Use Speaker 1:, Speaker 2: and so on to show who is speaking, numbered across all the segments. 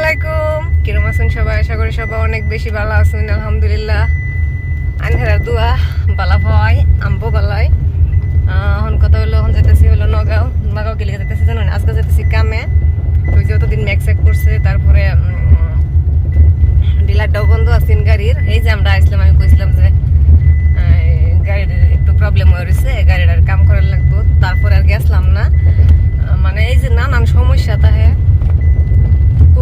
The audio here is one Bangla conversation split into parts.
Speaker 1: আলাইকুম। কিরম আছেন সবাই? আশা করি সবাই অনেক বেশি ভালো আছেন, আলহামদুলিল্লাহ। আনহেরার দোয়া, বালা ভয় আম্বো বালাই। এখন কথা হলো, এখন যেতেছি হলো নগাঁও। নগাঁও গেলে যেতেছি জানেন আজকে যেতেছি কামে। তো যতদিন ম্যাক্সেক করছে, তারপরে ডিলারটাও বন্ধ আছেন গাড়ির। এই যে আমরা আসলাম, আমি কইছিলাম যে গাড়ির একটু প্রবলেম হয়ে রয়েছে গাড়িটার কাম করার লাগতো তারপরে আর গেছলাম না। মানে এই যে নানান সমস্যা তাহে।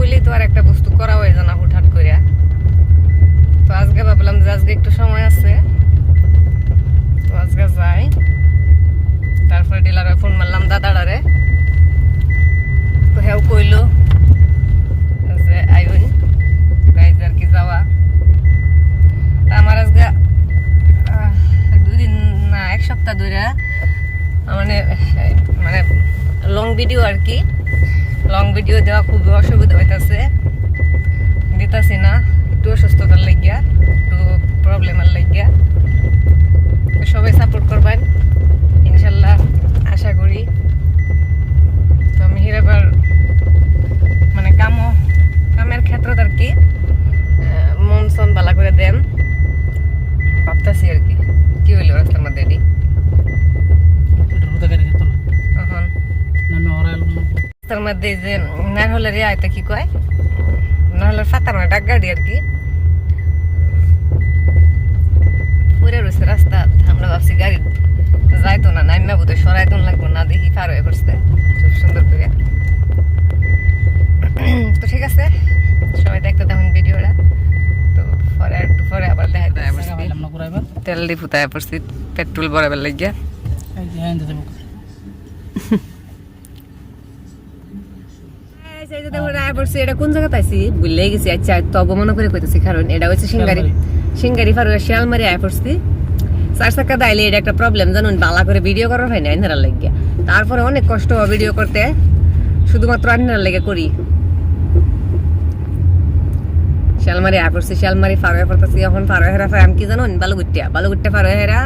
Speaker 1: কইলেই তো আর একটা বস্তু করা হয়ে না হুটহাট করিয়া তো আজকে ভাবলাম যে আজকে একটু সময় আছে। তো আজকে যাই। তারপরে ডিলারে ফোন মারলাম দাদাড়ারে তো হেও কইলো যে আইন গাইজ আর কি যাওয়া? তা আমার আজকে দুদিন না, এক সপ্তাহ ধরে মানে মানে লং ভিডিও আর কি। লং ভিডিও দেওয়া খুব অসুবিধা হইতেছে। দিতাছি না, একটু অসুস্থতার লাগিয়া, একটু প্রবলেমের লাগিয়া। সবাই সাপোর্ট করবেন। ইনশাল্লাহ, আশা করি তো আমি হিরেবার মানে কামও কামের ক্ষেত্রত আর কি আহ, মন সন বালা করে দেন ভাবতাছি আর কি কি হইল রাস্তার মধ্যে এটি এখন রাস্তার মধ্যে যে নারহলের আয়তা কি কয়? নারহলের ফাতা মানে ডাক গাড়ি আর কি। পরে রয়েছে রাস্তা আমরা ভাবছি গাড়ি যাইতো না নাইমা বোধহয় সরাইতো লাগবো না দেখি পার হয়ে পড়ছে। খুব সুন্দর করে। তো ঠিক আছে সবাই দেখতে তখন ভিডিওটা। তো পরে একটু পরে আবার দেখা দেয় তেল ডিপুতায় পড়ছি পেট্রোল বরাবার লাগিয়া। এটা কোন জায়গাতে আছি ভুলে গেছি। আচ্ছা তো অবমান করে কইতেছি কারণ এটা হচ্ছে সিঙ্গারি সিঙ্গারি ফারুয়া শিয়ালমারি আয় পড়ছি চার চাকা দাইলে এটা একটা প্রবলেম জানুন বালা করে ভিডিও করার হয় না আইনারা লাগিয়া। তারপরে অনেক কষ্ট হয় ভিডিও করতে। শুধুমাত্র আইনারা লেগে করি। শিয়ালমারি আয় পড়ছি শিয়ালমারি ফারুয়া পড়তেছি এখন ফারুয়া হেরা ফার আমি কি জানুন বালুগুটিয়া বালুগুটিয়া ফারুয়া হেরা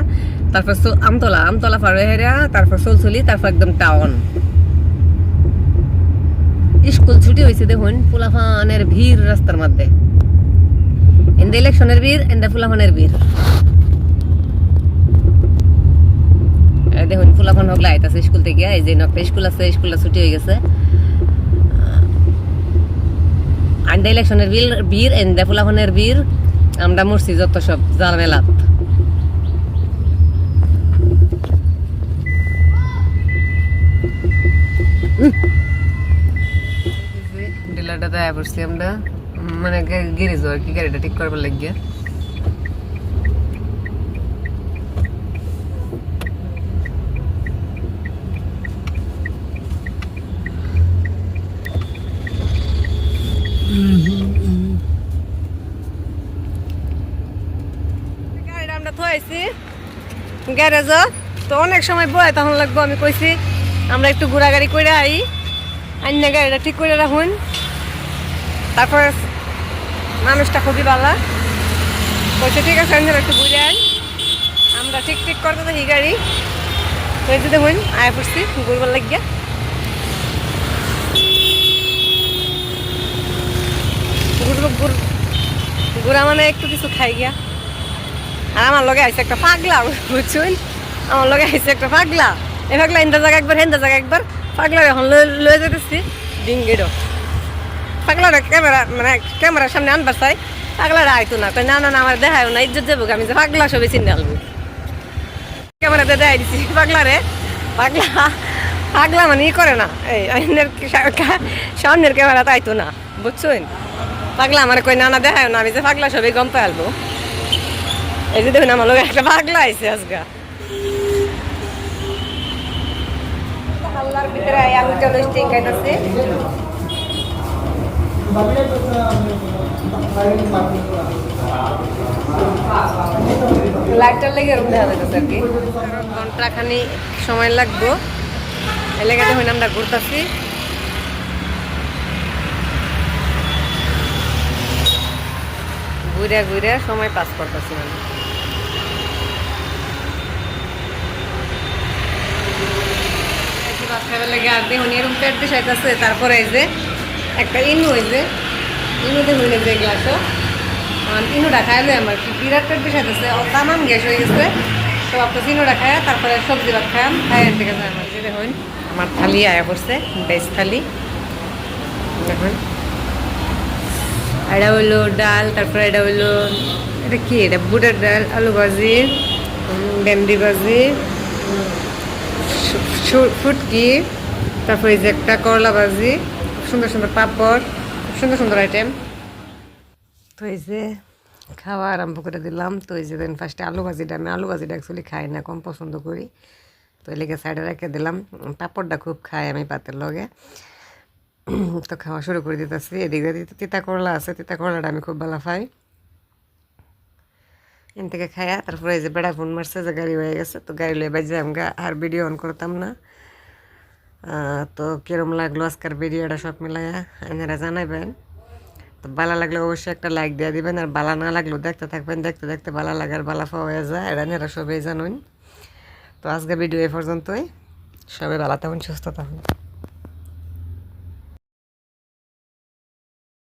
Speaker 1: তারপর আমতলা আমতলা ফারুয়া হেরা তারপর সোলসলি তারপর একদম টাউন স্কুল ছুটি হয়েছে দেখুন, ফুলাফানের ভিড় রাস্তার মধ্যে। ইন্দা ইলেকশনের ভিড় ইন্দা ফুলাফানের ভিড়। দেখুন, ফুলাফান হগলা আইতাছে স্কুল থেকে, এই যে একটা স্কুল আছে, স্কুলটা ছুটি হয়ে গেছে। আন্দা ইলেকশনের ভিড় ভিড় ইন্দা ফুলাফানের ভিড়, আমরা মরছি যত সব জাল ডিলারটা দেয়া পড়ছি আমরা মানে গ্যারেজ আর কি, গাড়িটা ঠিক করবার লাগিয়া। গাড়িটা আমরা থইছি। গ্যারেজ তো অনেক সময় বয় তখন লাগবো, আমি কইছি, আমরা একটু ঘোরাগাড়ি করে আই। আন্য গাড়িটা ঠিক করে রাখুন। তারপর মানুষটা খুবই ভালো বলছে ঠিক আছে আমরা একটু ঘুরে আই আমরা ঠিক ঠিক করতে দেখি গাড়ি। কইছে দেখুন, আয় পড়ছি, ঘুরবার লাগিয়া। ঘুরা মানে একটু কিছু খাই গিয়া। আর আমার লগে আইছে একটা পাগলা, বুঝছুন? আমার লগে আইছে একটা পাগলা। এ পাগলা ইন্দা জায়গা একবার হেন্দা জায়গা একবার। পাগলা এখন লয়ে যেতেছি ডিঙ্গিরও পাগলাটা ক্যামেরা মানে ক্যামেরার সামনে আনবার চাই। পাগলাটা আইতো না কই না না আমার দেখায় না, ইজ্জত যাব আমি যে পাগলা সবই চিনে আলবো ক্যামেরাতে দেখাই দিছি, পাগলারে। পাগলা পাগলা মানে ই করে না, এই, অন্যের সামনের ক্যামেরাতে আইতো না, বুঝছুন? পাগলা আমার কই না না, দেখায় না, আমি যে পাগলা সবই গম পাই আলবো এই যে দেখুন, আমার লোক একটা পাগলা আইছে আজকা। হাল্লার ভিতরে চলো স্টিং খাইতেছি। লাইটটার লেগে এরকম দেখা যাচ্ছে আর কি। ঘণ্টা খানি সময় লাগবো। এলাকা দেখুন আমরা ঘুরতেছি। ঘুরে ঘুরে সময় পাস করতেছি মানে। খাইবার লাগে আর দেখুন এরকম পেট বিষাইতেছে তারপরে এই যে একটা ইনু হয়েছে ইনুতে হইলে যে গ্লাসও। ইনুটা খাইলে আমার কি বিরাট পেট বিষাইতেছে ও তামাম গ্যাস হয়ে গেছে। তো আপনার ইনুটা খায় তারপরে সবজি ভাত খাম খাই এর থেকে যায় আমার যেটা হইন। আমার থালি আয়া করছে বেশ থালি। দেখুন এটা হইল ডাল, তারপরে এটা হইল, এটা কি এটা? বুটের ডাল, আলু ভাজি ভেন্ডি ভাজি ফুটকি, তারপরে যে একটা করলা ভাজি। সুন্দর সুন্দর পাপড়, সুন্দর সুন্দর আইটেম তো এই যে খাওয়া আরম্ভ করে দিলাম। তো এই যে দেন ফার্স্টে আলু ভাজিটা। আমি আলু ভাজিটা অ্যাকচুয়ালি খাই না, কম পছন্দ করি। তো এই লেগে সাইডে রেখে দিলাম। পাপড়টা খুব খাই আমি পাতের লগে। তো খাওয়া শুরু করে দিতেছি। এদিকে তিতা করলা আছে। তিতা করলাটা আমি খুব ভালো খাই। এন থেকে খায়া তারপরে এই যে বেড়া ফোন মারছে যে গাড়ি হয়ে গেছে। তো গাড়ি লয়ে বাজে আমরা আর ভিডিও অন করতাম না। তো কিরম লাগল আজকের ভিডিওটা সব মিলাইয়া এনারা জানাবেন তো বালা লাগলে অবশ্যই একটা লাইক দিয়ে দিবেন, আর বালা না লাগলেও দেখতে থাকবেন, দেখতে দেখতে বালা লাগার পাওয়া হয়ে যায় এটা এনারা সবাই জানুন। তো আজকে ভিডিও এ পর্যন্তই। সবাই ভালো থাকুন, সুস্থ থাকুন।